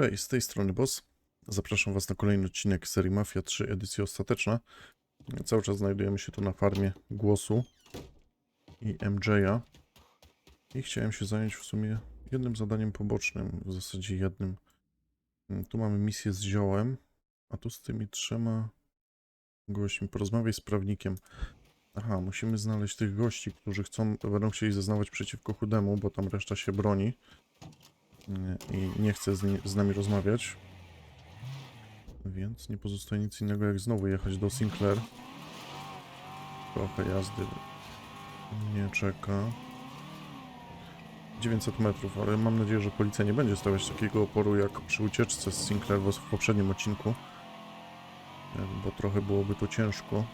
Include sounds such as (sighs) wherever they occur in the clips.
Cześć, z tej strony Boss. Zapraszam Was na kolejny odcinek serii Mafia 3, edycja ostateczna. Cały czas znajdujemy się tu na farmie Głosu i MJ'a. I chciałem się zająć w sumie jednym zadaniem pobocznym, w zasadzie jednym. Mm, Tu mamy misję z ziołem, a tu z tymi trzema gośćmi. Porozmawiaj z prawnikiem. Aha, musimy znaleźć tych gości, którzy chcą, będą chcieli zeznawać przeciwko chudemu, bo tam reszta się broni i nie chce z, z nami rozmawiać. Więc nie pozostaje nic innego jak znowu jechać do Sinclair. Trochę jazdy nie czeka. 900 metrów, ale mam nadzieję, że policja nie będzie stawiać takiego oporu jak przy ucieczce z Sinclair w poprzednim odcinku. E, Bo trochę byłoby to ciężko.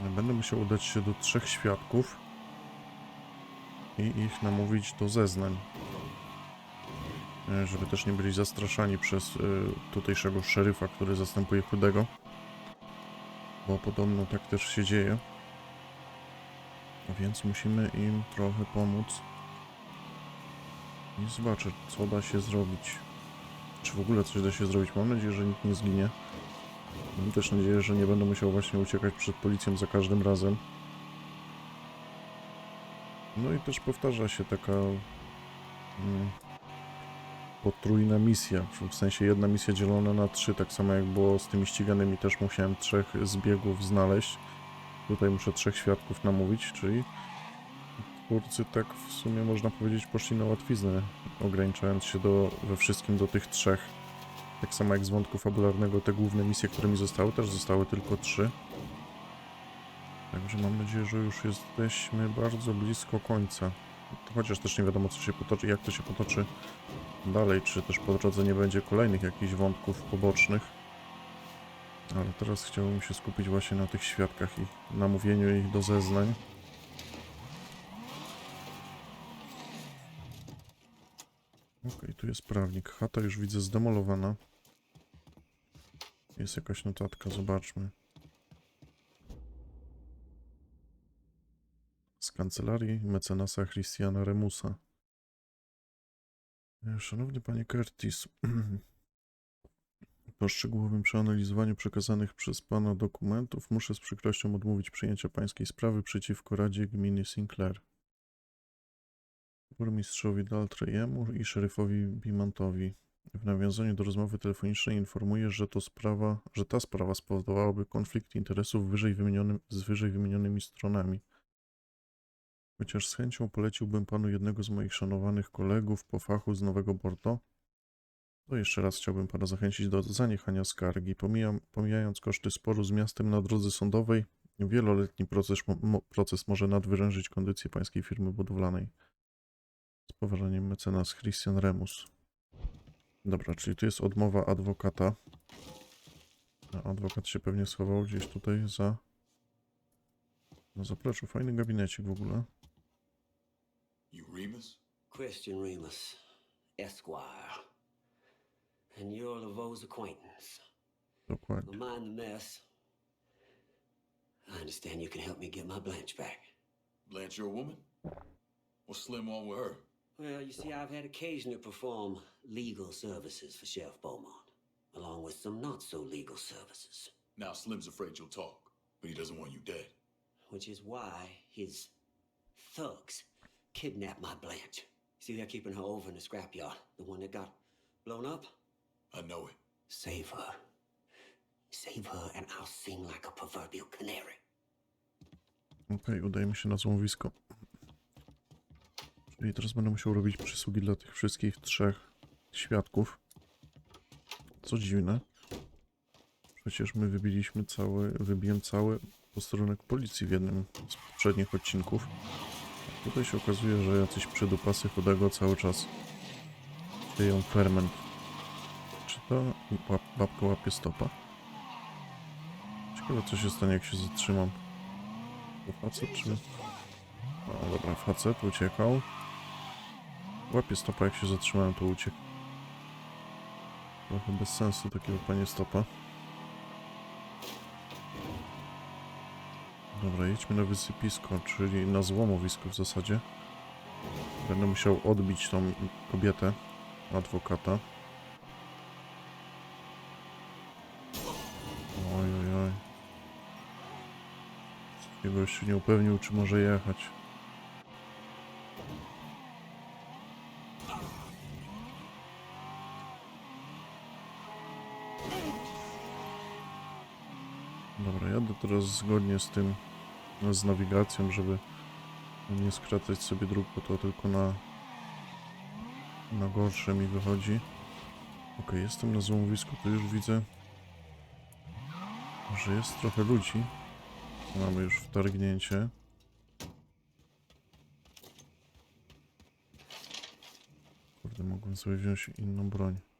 Ale Będę musiał udać się do trzech świadków i ich namówić do zeznań. E, żeby też nie byli zastraszani przez y, tutejszego szeryfa, który zastępuje chudego. Bo podobno tak też się dzieje. Więc musimy im trochę pomóc. I zobaczę, co da się zrobić. Czy w ogóle coś da się zrobić. Mam nadzieję, że nikt nie zginie. Mam też nadzieję, że nie będę musiał właśnie uciekać przed policją za każdym razem. No i też powtarza się taka mm, potrójna misja, w sensie jedna misja dzielona na trzy, tak samo jak było z tymi ściganymi, też musiałem trzech zbiegów znaleźć. Tutaj muszę trzech świadków namówić, czyli twórcy tak w sumie można powiedzieć poszli na łatwiznę, ograniczając się do, we wszystkim do tych trzech. Tak samo jak z wątku fabularnego te główne misje, które mi zostały, też zostały tylko trzy. Także mam nadzieję, że już jesteśmy bardzo blisko końca. Chociaż też nie wiadomo, co się potoczy, jak to się potoczy dalej, czy też po drodze nie będzie kolejnych jakichś wątków pobocznych. Ale teraz chciałbym się skupić właśnie na tych świadkach i namówieniu ich do zeznań. Okej, tu jest prawnik. Chata już widzę zdemolowana. Jest jakaś notatka, zobaczmy. Z kancelarii mecenasa Christiana Remusa. E, Szanowny panie Curtis, (clears throat) po szczegółowym przeanalizowaniu przekazanych przez pana dokumentów muszę z przykrością odmówić przyjęcia pańskiej sprawy przeciwko Radzie Gminy Sinclair. Burmistrzowi Daltreyemu i szeryfowi Bimantowi. W nawiązaniu do rozmowy telefonicznej informuję, że to sprawa, że ta sprawa spowodowałaby konflikt interesów wyżej z wyżej wymienionymi stronami. Chociaż z chęcią poleciłbym panu jednego z moich szanowanych kolegów po fachu z Nowego Bordeaux, to jeszcze raz chciałbym pana zachęcić do zaniechania skargi. Pomijam, pomijając koszty sporu z miastem na drodze sądowej, wieloletni proces, proces może nadwyrężyć kondycję pańskiej firmy budowlanej. Z poważaniem mecenas Christian Remus. Dobra, czyli tu jest odmowa adwokata. Adwokat się pewnie schował gdzieś tutaj za... Na zapleczu. Fajny gabinecik w ogóle. You Remus? Christian Remus, Esquire. And you're Laveau's acquaintance. Dokładnie. Well, mind the mess. I understand you can help me get my Blanche back. Blanche your woman? What's Slim on with her? Well, you see, I've had occasion to perform legal services for Sheriff Beaumont, along with some not so legal services, Now Slim's afraid you'll talk, but he doesn't want you dead. which is why his thugs kidnapped my Blanche. See, they're keeping her over in the scrapyard, the one that got blown up. I know it. Save her. Save her, and I'll sing like a proverbial canary. Okej, udajemy się na złomowisko. Czyli teraz będę musiał robić przysługi dla tych wszystkich trzech świadków. Co dziwne. Przecież my wybiliśmy cały, wybiłem cały posterunek policji w jednym z poprzednich odcinków. Tutaj się okazuje, że jacyś przydupasy chudego cały czas sieją ferment. Czy to łap, babka łapie stopa? Ciekawe co się stanie jak się zatrzymam. To facet czy... O dobra, facet uciekał. Łapie stopa, jak się zatrzymałem, to uciekł. Trochę bez sensu takiego panie stopa. Dobra, jedźmy na wysypisko, czyli na złomowisko w zasadzie. Będę musiał odbić tą kobietę, adwokata. Oj, oj, oj. Jego jeszcze nie upewnił, czy może jechać. Teraz zgodnie z tym, no, z nawigacją, żeby nie skracać sobie dróg, bo to tylko na, na gorsze mi wychodzi. Ok, jestem na złomowisku, to już widzę, że jest trochę ludzi. Mamy już wtargnięcie. Kurde, mogłem sobie wziąć inną broń.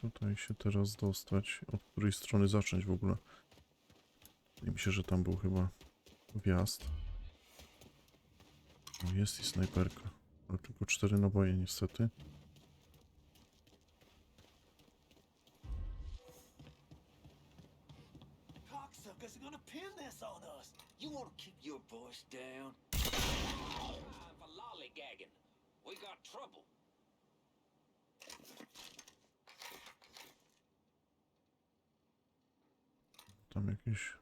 Tutaj się teraz dostać? Od której strony zacząć w ogóle? Wydaje mi się, że tam był chyba wjazd. O, jest i snajperka. Ale tylko cztery naboje niestety. Cocksuckers are gonna pin this on us. You want to keep your voice down? Time for lollygagging. We got trouble. Jakieś...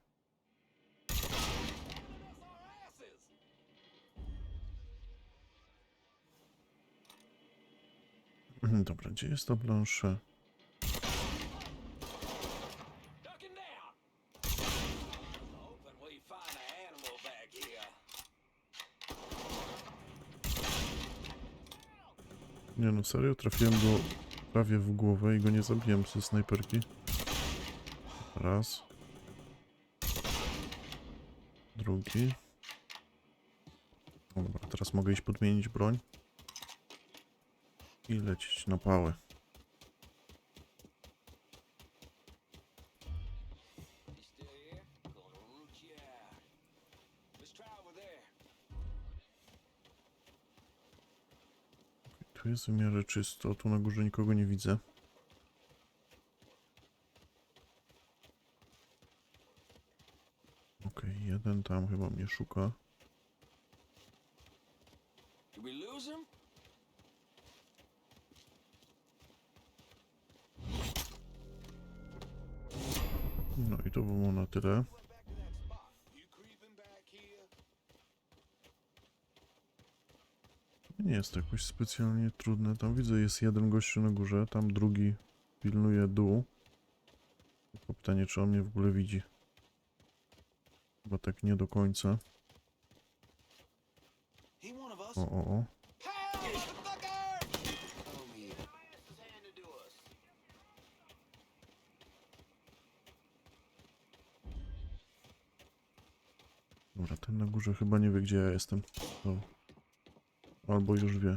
Mhm, Dobra, gdzie jest back here. Nie no, serio? Trafiłem go prawie w głowę i go nie zabiłem ze snajperki. Raz. Drugi. Dobra, teraz mogę iść podmienić broń. I lecieć na pałę. Tu jest w miarę czysto, tu na górze nikogo nie widzę. Jeden tam chyba mnie szuka. Did we lose him? No i to było na tyle. Nie jest to jakoś specjalnie trudne. Tam widzę, jest jeden gościu na górze, tam drugi pilnuje dół. Tylko pytanie, czy on mnie w ogóle widzi. Chyba tak nie do końca. O, o, o. Dobra, ten na górze chyba nie wie, gdzie ja jestem. O. Albo już wie.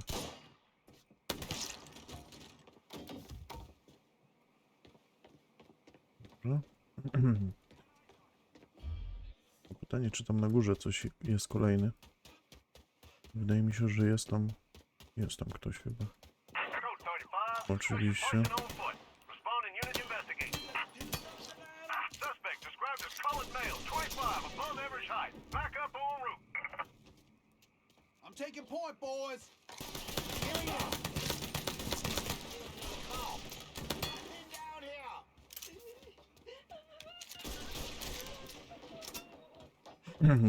Dobra. (clears throat) Pytanie, czy tam na górze coś jest kolejny? Wydaje mi się, że jest tam... Jest tam ktoś chyba. Code 35. Oczywiście. Person on foot. Responding unit investigate. Suspect described as colored male, 25, above average height. Back up en route. I'm taking point, boys. Here we go.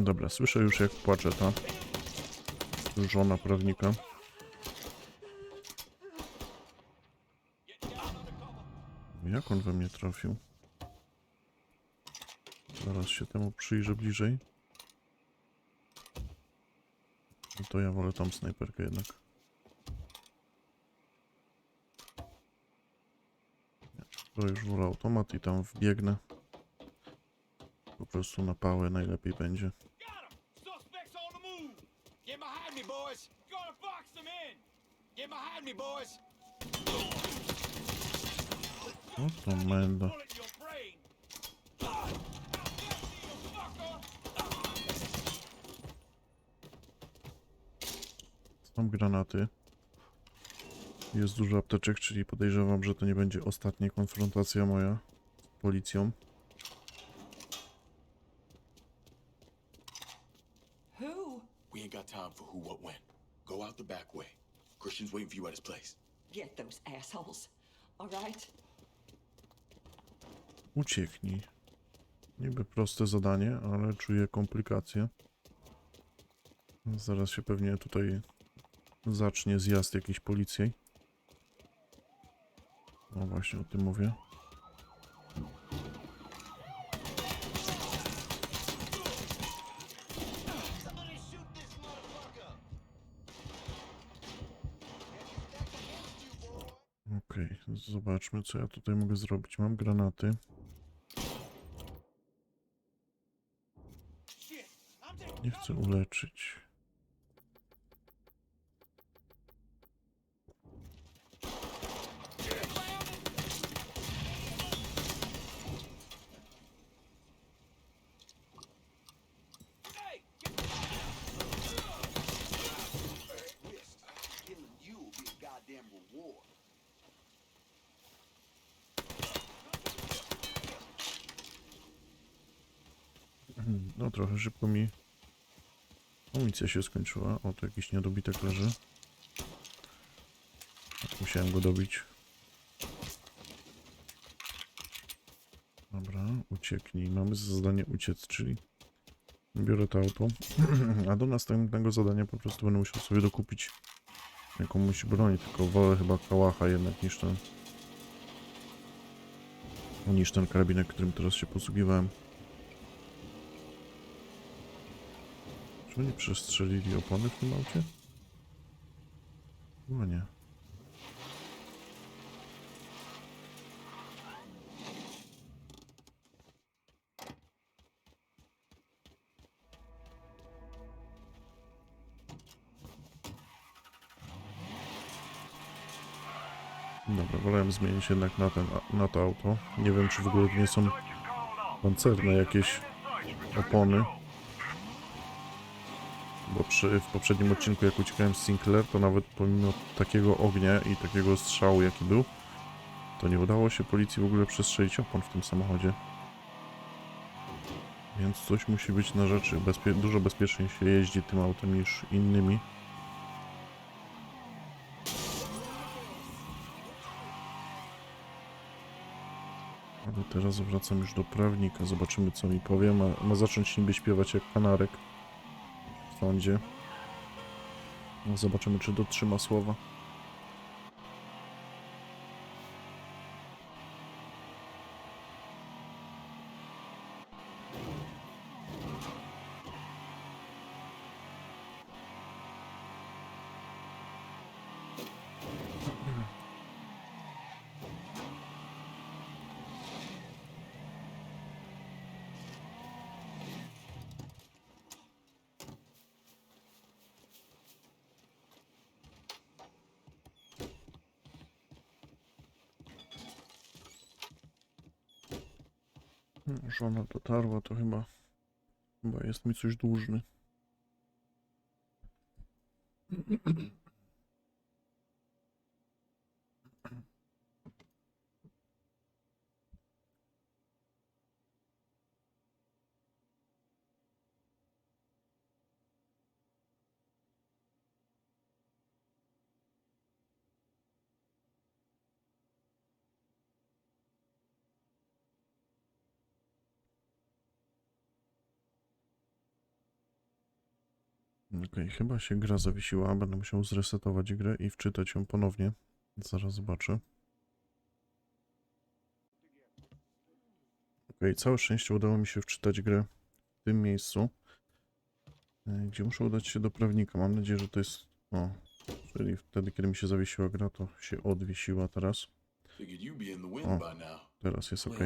Dobra, słyszę już jak płacze ta żona prawnika. Jak on we mnie trafił? Zaraz się temu przyjrzę bliżej. No to ja wolę tam snajperkę jednak. To już wolę automat i tam wbiegnę. Prostu na pałę najlepiej będzie. Get to menda. Są granaty. Jest dużo apteczek, czyli podejrzewam, że to nie będzie ostatnia konfrontacja moja z policją. Who? We ain't got time for who, what, when. Go out the back way. Christian's waiting for you at his place. Get those assholes. All right? Ucieknij. Niby proste zadanie, ale czuję komplikacje. Zaraz się pewnie tutaj zacznie zjazd jakiejś policji. No właśnie o tym mówię. Zobaczmy co ja tutaj mogę zrobić. Mam granaty. Nie chcę uleczyć. No trochę szybko mi amunicja się skończyła. O, tu jakiś niedobitek leży. Musiałem go dobić. Dobra, ucieknij. Mamy za zadanie uciec, czyli biorę to auto. (clears throat) A do następnego zadania po prostu będę musiał sobie dokupić jakąś broń, tylko wolę chyba kałacha jednak niż ten niż ten karabinek, którym teraz się posługiwałem. Oni przestrzelili opony w tym aucie? Chyba nie. Dobra, wolałem zmienić jednak na, ten, na to auto. Nie wiem, czy w ogóle nie są pancerne jakieś opony. W poprzednim odcinku, jak uciekałem z Sinclair, to nawet pomimo takiego ognia i takiego strzału, jaki był, to nie udało się policji w ogóle przestrzelić opon w tym samochodzie. Więc coś musi być na rzeczy. Bezpie dużo bezpieczniej się jeździ tym autem niż innymi. Ale teraz wracam już do prawnika. Zobaczymy, co mi powie. Ma, ma zacząć niby śpiewać jak kanarek sądzie. No, Zobaczymy, czy dotrzyma słowa. Żona dotarła, to chyba, chyba jest mi coś dłużny. Okej, chyba się gra zawiesiła. Będę musiał zresetować grę i wczytać ją ponownie. Zaraz zobaczę. Okej, całe szczęście udało mi się wczytać grę w tym miejscu, e, gdzie muszę udać się do prawnika. Mam nadzieję, że to jest... O, czyli wtedy, kiedy mi się zawiesiła gra, to się odwiesiła teraz. Now. Teraz jest ok.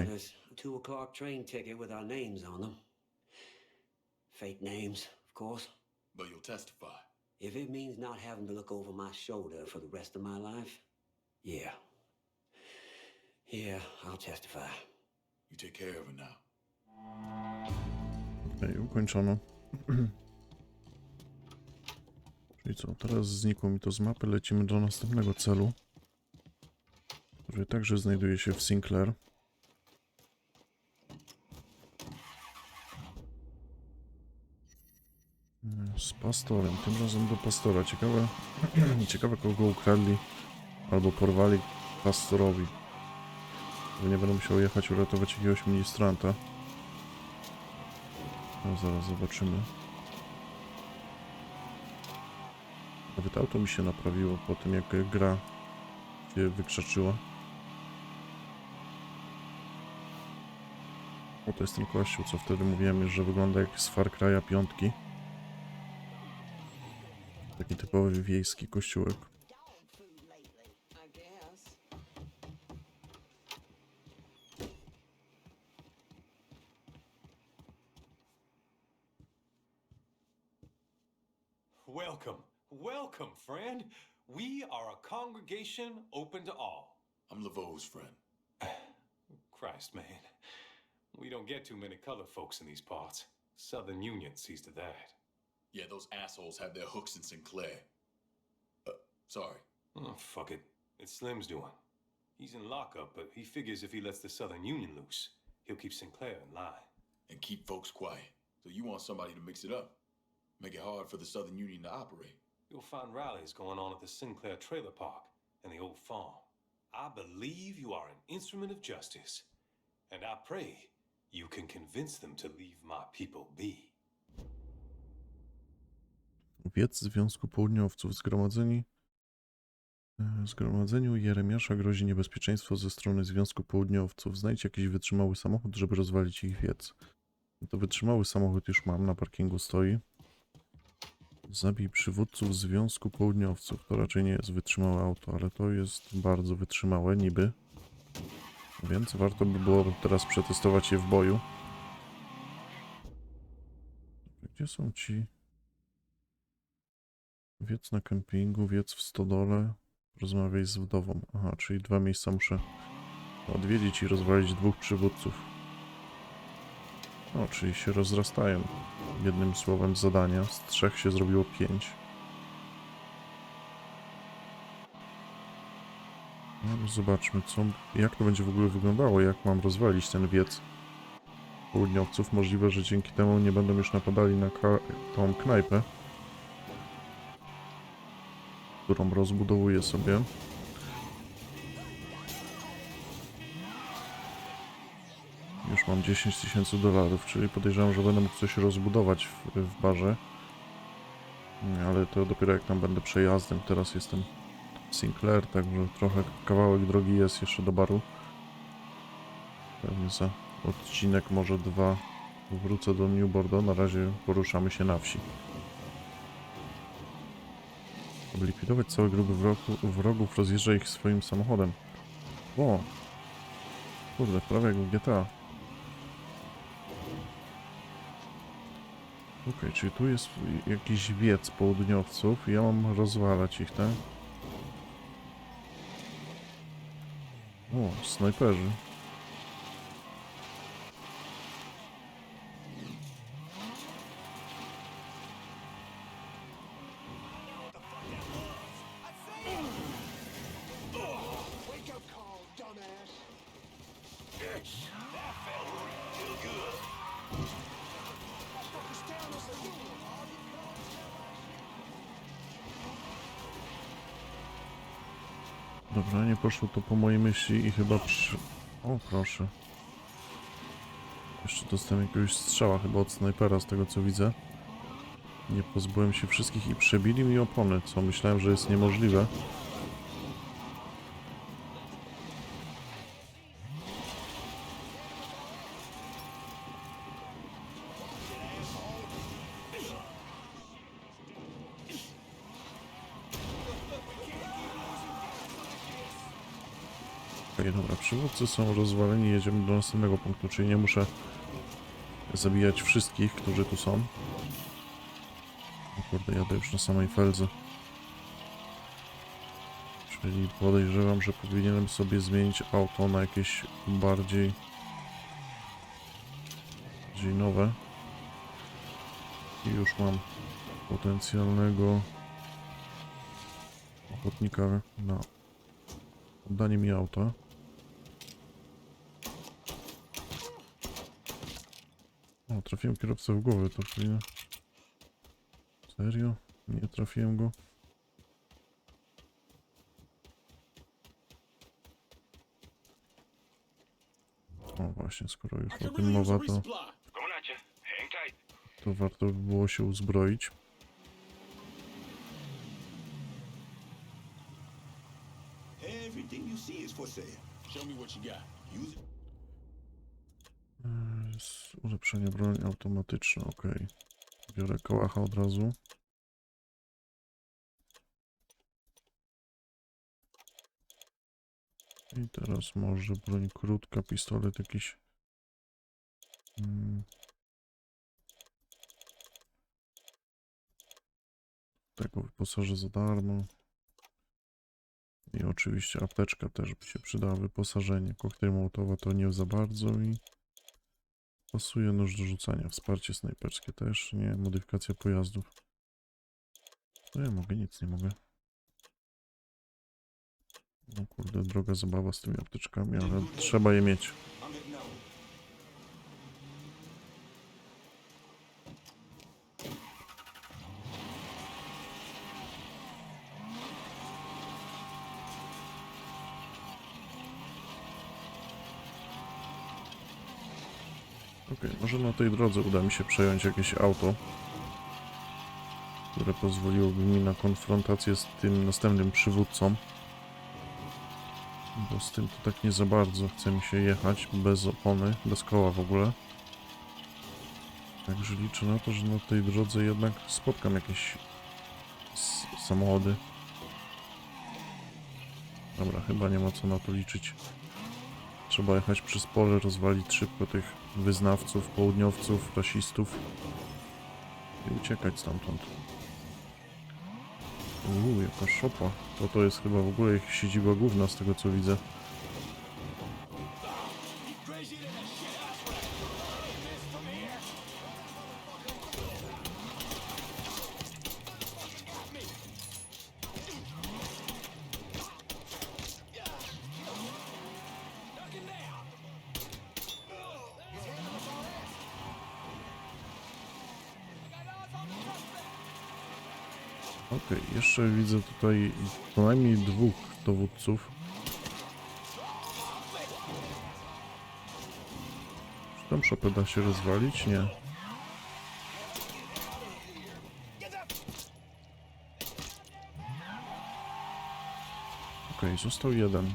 Fake names, of course. But you'll testify. If it means not having to look over my shoulder for the rest of my life, yeah. Yeah, I'll testify. You take care of it now. Okej, ukończono. Czyli co, teraz znikło mi to z mapy, lecimy do następnego celu, który także znajduje się w Sinclair. Z pastorem, tym razem do pastora. Ciekawe, (clears throat) ciekawe kogo ukradli albo porwali pastorowi. Pewnie będę musiał jechać uratować jakiegoś ministranta. No zaraz zobaczymy. Nawet auto mi się naprawiło po tym jak gra się wykrzaczyła. O, to jest ten kościół, co wtedy mówiłem że wygląda jak z Far Cry'a piątki. Taki typowy wiejski kościółek. dog food lately, I guess. Welcome, welcome, friend. We are a congregation open to all. I'm Laveau's friend. (sighs) Christ, man. We don't get too many color folks in these parts. Southern Union sees to that. Yeah, those assholes have their hooks in Sinclair. Uh, sorry. Oh, fuck it. It's Slim's doing. He's in lockup, but he figures if he lets the Southern Union loose, he'll keep Sinclair in line. And keep folks quiet. So you want somebody to mix it up. Make it hard for the Southern Union to operate. You'll find rallies going on at the Sinclair Trailer Park and the old farm. I believe you are an instrument of justice, and I pray you can convince them to leave my people be. Wiec Związku Południowców zgromadzeni. e, Zgromadzeniu Jeremiasza grozi niebezpieczeństwo ze strony Związku Południowców. Znajdź jakiś wytrzymały samochód, żeby rozwalić ich wiec. To wytrzymały samochód już mam, na parkingu stoi. Zabij przywódców Związku Południowców. To raczej nie jest wytrzymałe auto, ale to jest bardzo wytrzymałe, niby. Więc warto by było teraz przetestować je w boju. Gdzie są ci... Wiec na kempingu, wiec w stodole. Rozmawiaj z wdową. Aha, czyli dwa miejsca muszę odwiedzić i rozwalić dwóch przywódców. O, czyli się rozrastają. Jednym słowem zadania. Z trzech się zrobiło pięć. No, zobaczmy, co, jak to będzie w ogóle wyglądało, jak mam rozwalić ten wiec południowców. Możliwe, że dzięki temu nie będą już napadali na tą knajpę którą rozbudowuję sobie. Już mam 10 tysięcy dolarów, czyli podejrzewam, że będę mógł coś rozbudować w, w barze. Ale to dopiero jak tam będę przejazdem. Teraz jestem w Sinclair, także trochę kawałek drogi jest jeszcze do baru. Pewnie za odcinek, może dwa wrócę do New Bordeaux. Na razie poruszamy się na wsi. Aby likwidować całe grupy wrogów, rozjeżdża ich swoim samochodem. O! Kurde, prawie jak w GTA. Okej, czyli tu jest jakiś wiec południowców i ja mam rozwalać ich, tak? O, snajperzy. Poszło to po mojej myśli i chyba przy... O, proszę. Jeszcze dostałem jakiegoś strzała chyba od snajpera z tego co widzę. Nie pozbyłem się wszystkich i przebili mi opony, co myślałem, że jest niemożliwe. Okej, dobra, przywódcy są rozwaleni, jedziemy do następnego punktu, czyli nie muszę zabijać wszystkich, którzy tu są. O kurde, jadę już na samej feldze. Czyli podejrzewam, że powinienem sobie zmienić auto na jakieś bardziej... bardziej nowe. I już mam potencjalnego ochotnika na oddanie mi auta. O, trafiłem kierowcę w głowę, to powinno... Serio? Nie trafiłem go? właśnie, skoro już o tym mowa, to, to warto by było się uzbroić. Everything you see is for sale. Show me what you got. Use it. Ulepszenie broń automatyczna, ok. Biorę kołacha od razu. I teraz może broń krótka, pistolet jakiś. Mm. Tego wyposażę za darmo. I oczywiście apteczka też by się przydała, wyposażenie. Koktajl Mołotowa to nie za bardzo i pasuje nóż do rzucania. Wsparcie snajperskie też, nie. Modyfikacja pojazdów. To ja mogę, nic nie mogę. No kurde, droga zabawa z tymi apteczkami, ale trzeba je mieć. Może na tej drodze uda mi się przejąć jakieś auto, które pozwoliłoby mi na konfrontację z tym następnym przywódcą. Bo z tym to tak nie za bardzo chce mi się jechać, bez opony, bez koła w ogóle. Także liczę na to, że na tej drodze jednak spotkam jakieś samochody. Dobra, chyba nie ma co na to liczyć. Trzeba jechać przez pole, rozwalić szybko tych wyznawców, południowców, rasistów i uciekać stamtąd. Uuu, jaka szopa. To to jest chyba w ogóle ich siedziba główna z tego co widzę. Okej, jeszcze widzę tutaj co najmniej dwóch dowódców. Czy tam szopę da się rozwalić? Nie. Okej, został jeden.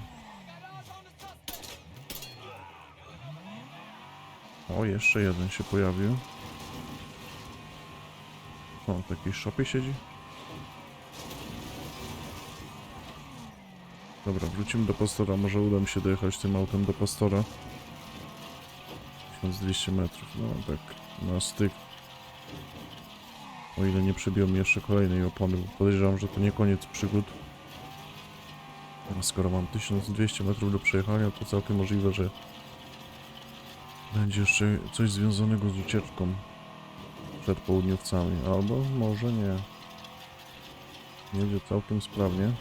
O, jeszcze jeden się pojawił. O, w jakiejś szopie siedzi? Dobra, wrócimy do pastora. Może uda mi się dojechać tym autem do pastora. 1200 metrów. No tak, na styk. O ile nie przebiją mi jeszcze kolejnej opony, bo podejrzewam, że to nie koniec przygód. A skoro mam 1200 metrów do przejechania, to całkiem możliwe, że będzie jeszcze coś związanego z ucieczką przed południowcami, albo może nie. Jedzie całkiem sprawnie.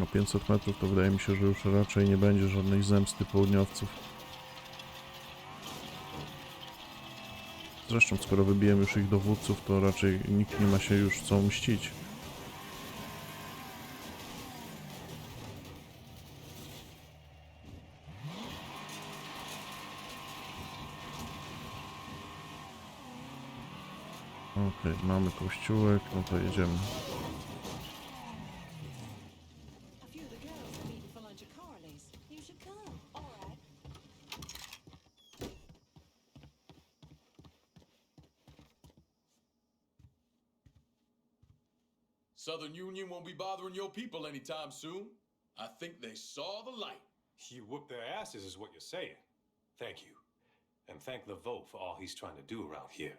No, 500 metrów to wydaje mi się, że już raczej nie będzie żadnej zemsty południowców. Zresztą, skoro wybiłem już ich dowódców, to raczej nikt nie ma się już co mścić. Okej, mamy kościółek, no to jedziemy. Bothering your people anytime soon. I think they saw the light. You whoop their asses, is what you're saying. Thank you. And thank the vote for all he's trying to do around here.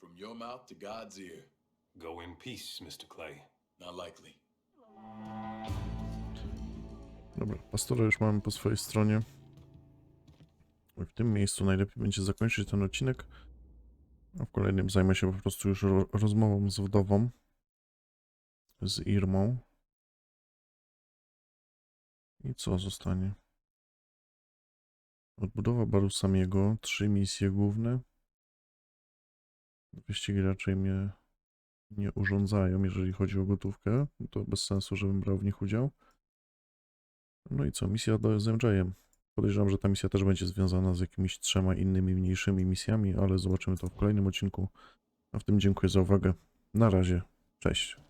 From your mouth to God's ear. Go in peace, Mr. Clay. Not likely. Dobra, pastora już mamy po swojej stronie. W tym miejscu najlepiej będzie zakończyć ten odcinek. A w kolejnym zajmę się po prostu już ro rozmową z wdową. Z Irmą. I co zostanie? Odbudowa baru Samiego, trzy misje główne. Wyścigi raczej mnie nie urządzają, jeżeli chodzi o gotówkę. To bez sensu, żebym brał w nich udział. No i co, misja do, z MJ-em. Podejrzewam, że ta misja też będzie związana z jakimiś trzema innymi mniejszymi misjami, ale zobaczymy to w kolejnym odcinku. A w tym dziękuję za uwagę. Na razie. Cześć.